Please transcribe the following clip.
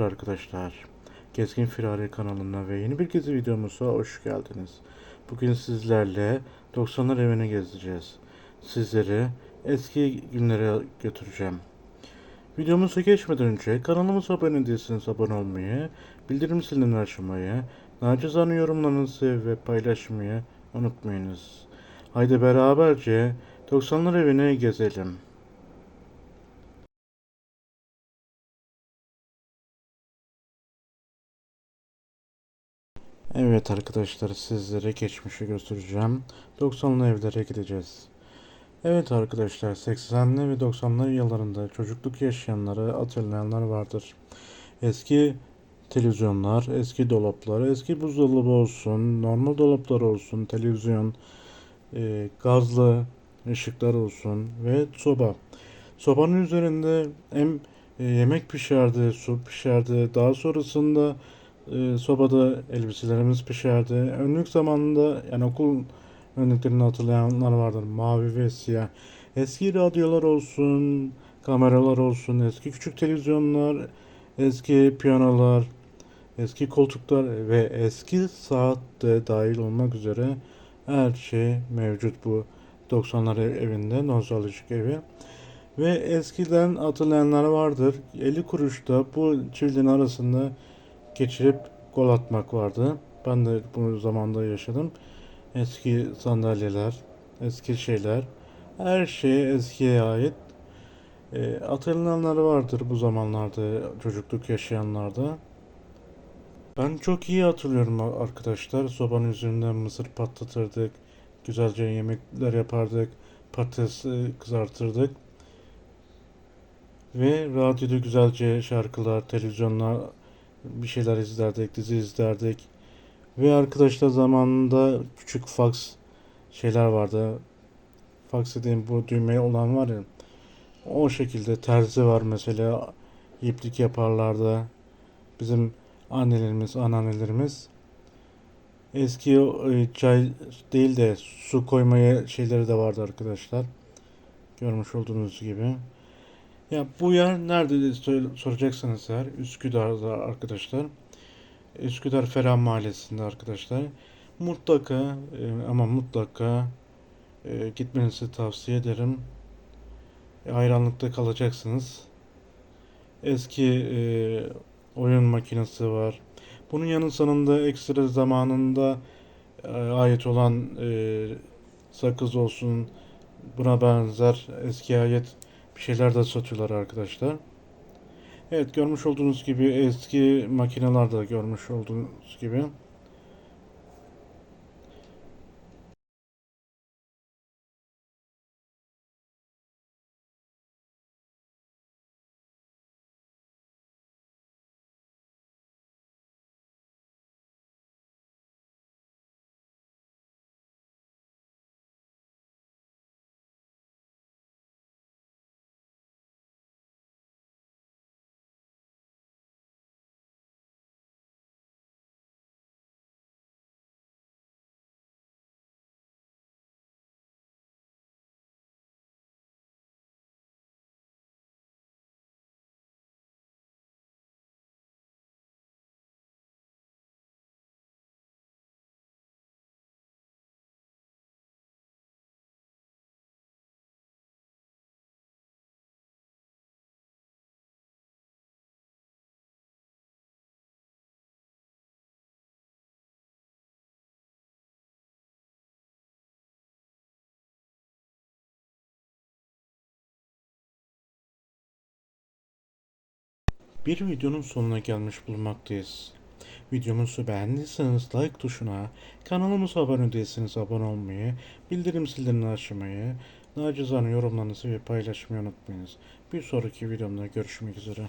arkadaşlar. Gezgin Firari kanalına ve yeni bir gezi videomuza hoş geldiniz. Bugün sizlerle 90'lar evini gezeceğiz. Sizleri eski günlere götüreceğim. Videomuza geçmeden önce kanalımıza abone değilseniz abone olmayı, bildirim zilini açmayı, nacizane yorumlarınızı ve paylaşmayı unutmayınız. Haydi beraberce 90'lar evini gezelim. Evet arkadaşlar sizlere geçmişi göstereceğim. 90'lı evlere gideceğiz. Evet arkadaşlar 80'li ve 90'lı yıllarında çocukluk yaşayanları hatırlayanlar vardır. Eski televizyonlar, eski dolaplar, eski buzdolabı olsun, normal dolaplar olsun, televizyon, e, gazlı ışıklar olsun ve soba. Sobanın üzerinde hem e, yemek pişerdi, su pişerdi. Daha sonrasında e, sobada elbiselerimiz pişerdi. Önlük zamanında yani okul önlüklerini hatırlayanlar vardır. Mavi ve siyah. Eski radyolar olsun, kameralar olsun, eski küçük televizyonlar, eski piyanolar, eski koltuklar ve eski saat de dahil olmak üzere her şey mevcut bu 90'lar evinde, nostaljik evi. Ve eskiden hatırlayanlar vardır. 50 kuruşta bu çiftliğin arasında geçirip gol atmak vardı. Ben de bu zamanda yaşadım. Eski sandalyeler, eski şeyler, her şey eskiye ait. E, hatırlayanlar vardır bu zamanlarda çocukluk yaşayanlarda. Ben çok iyi hatırlıyorum arkadaşlar. Sobanın üzerinden mısır patlatırdık. Güzelce yemekler yapardık. Patates e, kızartırdık. Ve radyoda güzelce şarkılar, televizyonlar bir şeyler izlerdik, dizi izlerdik. Ve arkadaşlar zamanında küçük fax şeyler vardı. Fax dediğim bu düğme olan var ya. O şekilde terzi var mesela. iplik yaparlardı. Bizim annelerimiz, anneannelerimiz eski e, çay değil de su koymaya şeyleri de vardı arkadaşlar. Görmüş olduğunuz gibi. Ya bu yer nerede diye sor- soracaksanız eğer Üsküdar'da arkadaşlar. Üsküdar Ferah Mahallesi'nde arkadaşlar. Mutlaka e, ama mutlaka e, gitmenizi tavsiye ederim. E, hayranlıkta kalacaksınız. Eski oyun makinesi var. Bunun yanı sonunda ekstra zamanında ait olan sakız olsun buna benzer eski ait bir şeyler de satıyorlar arkadaşlar. Evet görmüş olduğunuz gibi eski makineler de görmüş olduğunuz gibi. Bir videonun sonuna gelmiş bulunmaktayız. Videomuzu beğendiyseniz like tuşuna, kanalımıza abone değilseniz abone olmayı, bildirim zilini açmayı, nacizane yorumlarınızı ve paylaşmayı unutmayınız. Bir sonraki videomda görüşmek üzere.